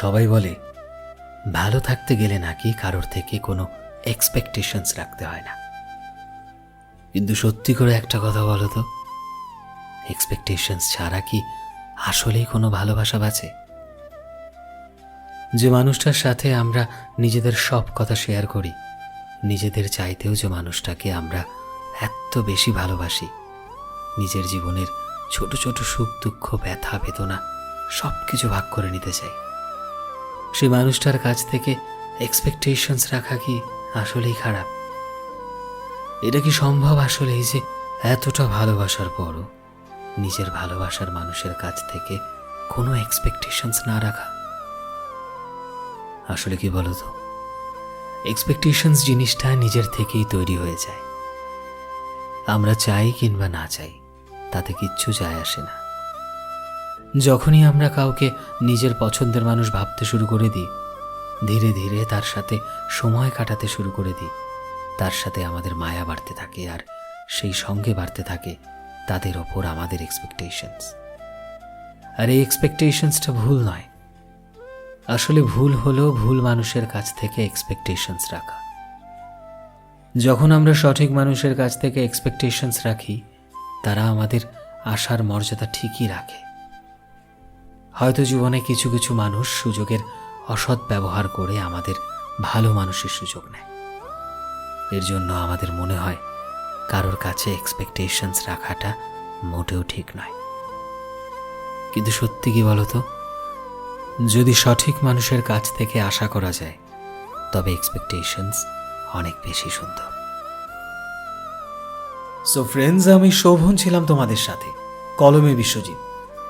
সবাই বলে, ভালো থাকতে গেলে নাকি কারোর থেকে কোনো এক্সপেকটেশনস রাখতে হয় না। কিন্তু সত্যি করে একটা কথা বলো তো এক্সপেকটেশনস ছাড়া কি আসলেই কোনো ভালোবাসা বাঁচে? যে মানুষটার সাথে আমরা নিজেদের সব কথা শেয়ার করি, নিজেদের চাইতেও যে মানুষটাকে আমরা এত বেশি ভালোবাসি, নিজের জীবনের ছোট ছোট সুখ দুঃখ ব্যথা বেদনা সব কিছু ভাগ করে নিতে চাই। সেই মানুষটার কাছ থেকে এক্সপেকটেশনস রাখা কি আসলেই খারাপ? এটা কি সম্ভব আসলেই যে এতটা ভালোবাসার পরও নিজের ভালোবাসার মানুষের কাছ থেকে কোনো এক্সপেকটেশনস না রাখা? আসলে কি বলো তো এক্সপেকটেশনস জিনিসটা নিজের থেকেই তৈরি হয়ে যায়। আমরা চাই কিংবা না চাই, তাতে কিচ্ছু যায় আসে না। যখনই আমরা কাউকে নিজের পছন্দের মানুষ ভাবতে শুরু করে দিই, ধীরে ধীরে তার সাথে সময় কাটাতে শুরু করে দিই। তার সাথে আমাদের মায়া বাড়তে থাকে আর সেই সঙ্গে বাড়তে থাকে তাদের ওপর আমাদের এক্সপেকটেশনস আর এই এক্সপেকটেশনসটা ভুল নয়। আসলে ভুল হলো ভুল মানুষের কাছ থেকে এক্সপেকটেশনস রাখা। যখন আমরা সঠিক মানুষের কাছ থেকে এক্সপেকটেশনস রাখি, তারা আমাদের আশার মর্যাদা ঠিকই রাখে। হয়তো জীবনে কিছু কিছু মানুষ সুযোগের অসৎ ব্যবহার করে আমাদের ভালো মানুষের সুযোগ নেয়। এর জন্য আমাদের মনে হয় কারোর কাছে এক্সপেকটেশনস রাখাটা মোটেও ঠিক নয়। কিন্তু সত্যি কি বলতো? যদি সঠিক মানুষের কাছ থেকে আশা করা যায়, তবে এক্সপেকটেশনস অনেক বেশি সুন্দর। সো ফ্রেন্ডস আমি শোভন ছিলাম তোমাদের সাথে। কলমে বিশ্বজিৎ।